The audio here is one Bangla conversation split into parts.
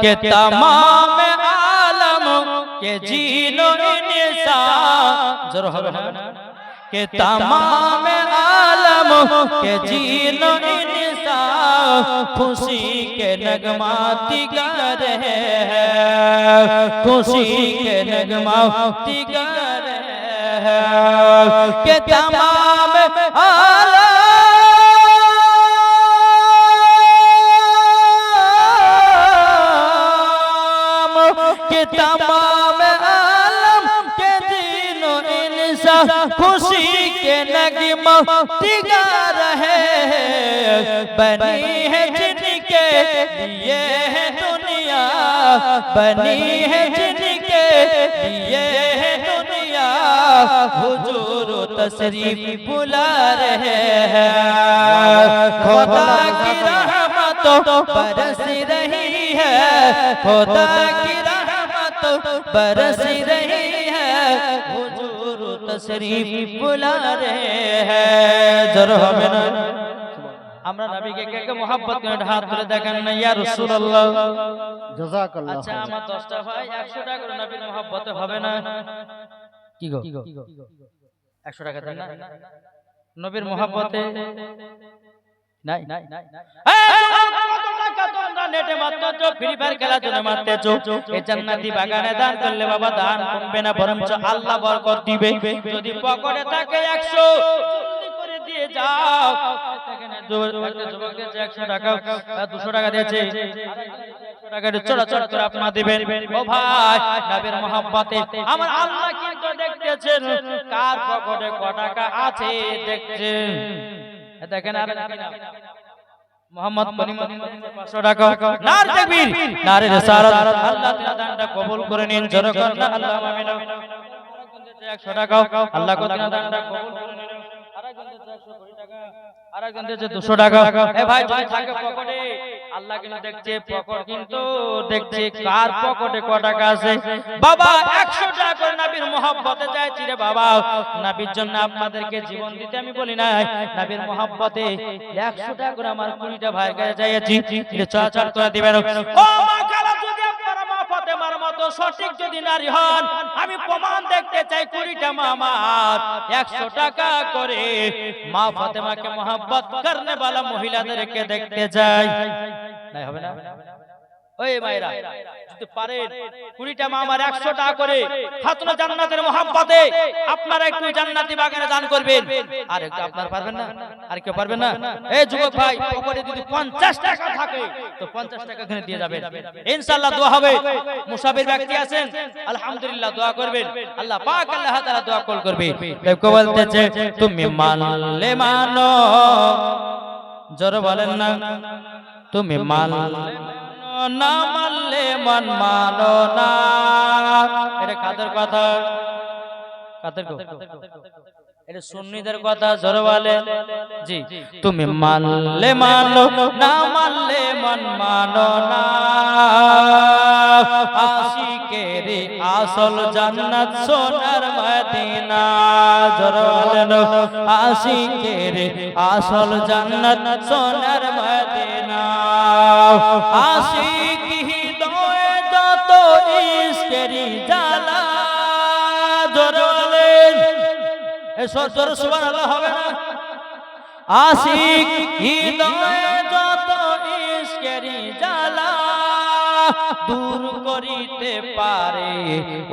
के तमाम आलम के जीनो निसा। जर के तमाम आलम के जीनो निसा। खुशी के नगमाती कर है। खुशी के नगमाती कर है। के तमाम तमाम आलम के दिनो इंसान खुशी के नगमा तिगा रहे बनी है जिनके लिए है दुनिया। बनी है जिनके लिए है दुनिया। हुजूर तशरीफ़ बुला रहे हैं। खुदा की रहमत बरस रही है। खुदा की बरस रही है हुजूर तशरीफ बुला रहे हैं जरा हमें ना আমরা নবীকে কে কে মোহাব্বত করে হাত তুলে দেখেন না ইয়া রাসূলুল্লাহ জাজাকাল্লাহ আচ্ছা আমার 10টা ভাই 100 টাকা করে নবীর মোহাব্বতে হবে না কি গো 100 টাকা দেন না নবীর মোহাব্বতে নাই নেটে মারতেছো ফ্রি ফায়ার খেলার জন্য মারতেছো। এই জান্নাতি বাগানে দান করলে বাবা দান কমবে না, বরঞ্চ আল্লাহ বরকত দিবে। যদি পকেটে থাকে 100 করে দিয়ে যাও। এখানে যুবক যুবক দিয়েছে 100 টাকা 200 টাকা দিয়েছে। টাকা চড়া চড়া করে আপনারা দিবেন। ও ভাই, নবীর মোহাব্বতে আমার আল্লাহ কিন্তু দেখতেছেন। কার পকেটে ক টাকা আছে দেখছেন। দেখেন আর মোহাম্মদ করিম 500 টাকা। নার তাকবীর নারে রিসালাত। আল্লাহ তাআলা দানটা কবুল করে নিন। জোরে কর। না আল্লাহ আমিন। 100 টাকা। আল্লাহ কত দানটা কবুল করে নিন আরেকজন দিয়েছে 120 টাকা। আরেকজন দিয়েছে 200 টাকা। এ ভাই যদি থাকে পকেটে। আল্লাহ কিন্তু দেখছে পকেট কিন্তু দেখছে কার পকেটে ক টাকা আছে? বাবা 100 টাকা করে নবীর মোহাব্বতে বাবা। নবীর জন্য আপনাদেরকে জীবন দিতে আমি বলি না নবীর মোহাব্বতে 100 টাকা করে আমার 20টা ভাইয়ের কাছে চাচার করে দিবেন। ও মা খালা যদি আপনারা মা ফাতেমার মতো সঠিক যদি নারী হন আমি প্রমাণ দেখতে চাই 20টা মা আমার। 100 টাকা করে মা ফাতেমাকে মোহাব্বত করনে वाला মহিলাদেরকে দেখতে চাই। নাই হবে না? ওই মায়েরা যদি পারেন কুড়িটা মা আমার একশো টাকা করে খাতুনা জান্নাতের মোহাব্বতে আপনারা একটু জান্নাতি বাগানে দান করবেন। আর একটু আপনারা পারবেন না? আর কেউ পারবেন না? এই যুবক ভাই পকেটে যদি পঞ্চাশ টাকা থাকে তো পঞ্চাশ টাকা এখানে দিয়ে যাবেন। ইনশাল্লাহ দোয়া হবে। মুসাফির ব্যক্তি আছেন। আলহামদুলিল্লাহ দোয়া করবেন। আল্লাহ পাক আল্লাহ তাআলা দোয়া কবুল করবে। কেউ বলতেছে তুমি মানলে মানো। জোরে বলেন না। তুমি মানলে না মানলে মন মানো না। এটা কাদের কথা? কাদের এটা সুন্নিদের কথা জোরে বলে জি। তুমি মানলে মানো না মানলে মন মানো না। আশিকের আসল জান্নাত সোনার মদিনা। জোরে বলেন আশিকের আসল জান্নাত সোনার মদিনা। আশিক হৃদয়ে যত ইশকেরি জ্বালা জোরে বলেন এসব জোরে সুবহানাল্লাহ হবে না? যত দূর করিতে পারে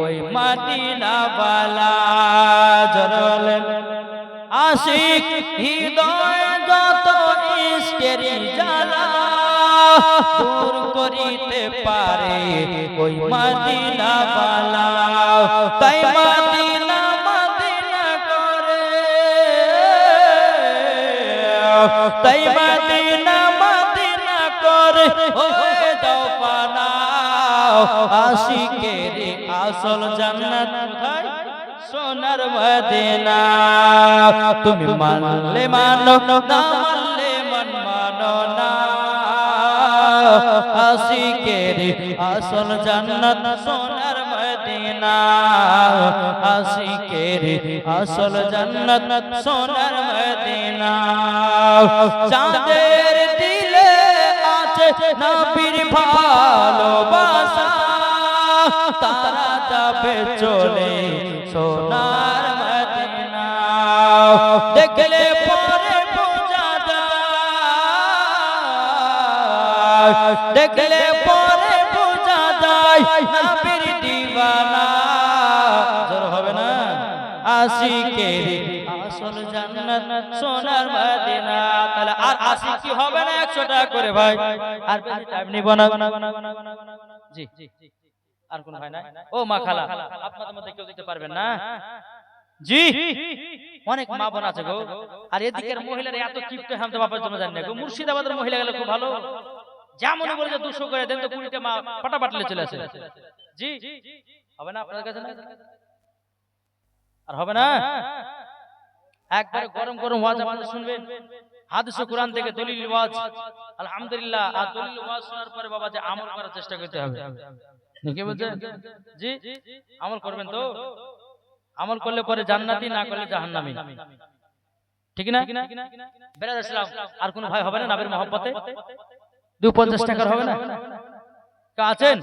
ওই মাদিনা বালা জোরে। বলেন আশিক হৃদয়ে যত ইশকেরি জ্বালা দূর করিতে পারে ওই মাদিনা বালা তাই মাদিনা মাদিনা করে। তাই মাদিনা মাদিনা করে। হয়ে যাও পানা আশিকের আসল জান্নাত সোনার মদিনা। তুমি মানলে মানো, না আশিকের আসল জান্নাত সোনার মদিনা। আশিকের আসল জান্নাত সোনার মদিনা। চাঁদের দিলে আছে নবীর ভালোবাসা। তারা যাবে চলে সোনার মদিনা। দেখলে পা আশিকের আসল জান্নাত সোনার মদিনা। তাহলে আর আশিক কি হবে না 100 টাকা করে ভাই? আর বেশি টাইম নিব না। জি আর কোন ভাই না ও মা খালা, আপনাদের মধ্যে কেউ দিতে পারবেন না? জি, অনেক মা বোন আছে গো। আর এদিকের মহিলারা এত কিপটে হামতে বাপের জন্য জানি না গো। মুর্শিদাবাদের মহিলা গেলে খুব ভালো। যেমন বলে যে দুশো করে দেন তো কুড়িটা মা পাটা পাটলে চলে আসে জি। হবে না আপনাদের কাছে? আর হবে না? একবারে গরম গরম ওয়াজ আপনারা শুনবেন। হাদিস কোরআন থেকে দলিল ওয়াজ। আলহামদুলিল্লাহ। আর দলিল ওয়াজ শোনার পরে বাবা যে আমল করার চেষ্টা করতে হবে। কি বলছেন? জি? আমল করবেন তো? আমল করলে পরে জান্নাতি, না করলে জাহান্নামি। ঠিক না? বেরাদ ইসলাম, আর কোন ভাই হবে না নাবির মহব্বতে? দু পঞ্চাশ টাকার হবে না? আছেন?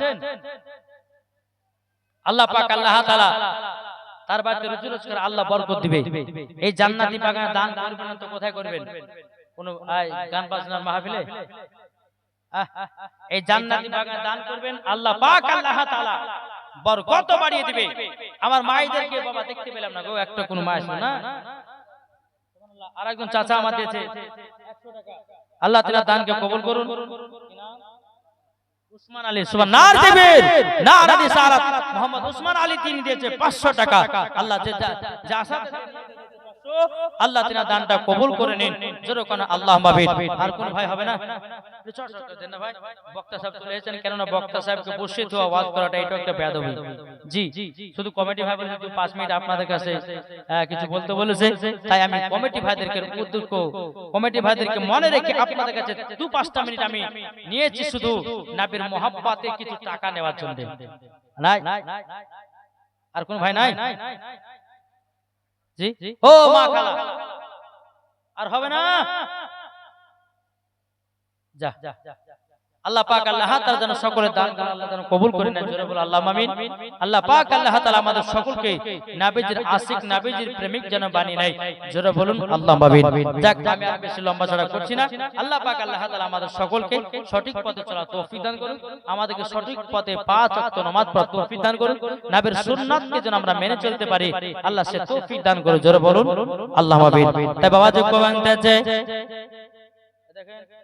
আল্লাহ পাক, আল্লাহ তাআলা তার বাড়িতে রুজি রোজগার আল্লাহ বরকত দিবে। এই জান্নাতি বাগানে দান করবেন? তো কোথায় করবেন? কোন গান বাজনার মাহফিলে? এই জান্নাতি বাগানে দান করবেন আল্লাহ পাক আল্লাহ তাআলা। বরকত বাড়িয়ে দিবে। আমার মায়েদেরকে বাবা দেখতে পেলাম না গো একটা কোন মা আসলো না? আর একজন চাচা আমার দিয়েছে। আল্লাহ তাআলা দানকে কবুল করুন। উসমান আলী নার দেবের নার আলী সারাত মোহাম্মদ উসমান আলী তিনি দিয়েছে 500 টাকা। আল্লাহ যে যা- যা আশা আল্লাহ তিনা দানটা কবুল করে নিন। জোরে কোন আল্লাহ মাবিন আর কোন ভাই হবে না। ভাই। বক্তা সাহেব চলে এসেছেন কেননা বক্তা সাহেবকে বসে তো আওয়াজ করাটা এটা একটা বেয়াদবি। জি শুধু কমিটি ভাই বলেছে পাঁচ মিনিট আপনাদের কাছে কিছু বলতে বলেছে তাই আমি কমিটি ভাইদেরকে উদ্যোগ কমিটি ভাইদেরকে মনে রেখে আপনাদের কাছে দু পাঁচটা মিনিট আমি নিয়েছি শুধু নাবির মোহাব্বাতে কিছু টাকা নেওয়ার জন্য। আর কোন ভাই নাই? জি ও মা খালা। আর হবে না? যা। আল্লাহ পাক আল্লাহ তাআলা যেন সকলের দান আল্লাহ যেন কবুল করে নেন জোরে বলো আল্লাহ আমিন। আল্লাহ পাক আল্লাহ তাআলা আমাদের সকলকে নাবিজির আশিক নাবিজির প্রেমিক যেন বানিয়ে নেয়। জোরে বলুন আল্লাহ আমিন। যাক আমি আর বেশি লম্বা চড়া করছি না। আল্লাহ পাক আল্লাহ তাআলা আমাদের সকলকে সঠিক পথে চলা তৌফিক দান করুন। আমাদেরকে সঠিক পথে পাঁচ ওয়াক্ত নামাজ পড়া তৌফিক দান করুন। নবীর সুন্নাতকে যেন আমরা মেনে চলতে পারি আল্লাহ সে তৌফিক দান করে জোরে বলুন। আল্লাহ আমিন। তাই বাবা যে কোবান্তেছে দেখেন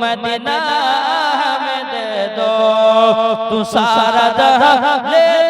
मदीना हमें दे दो मदीना हमें दे दो तू सारा जहां ले लो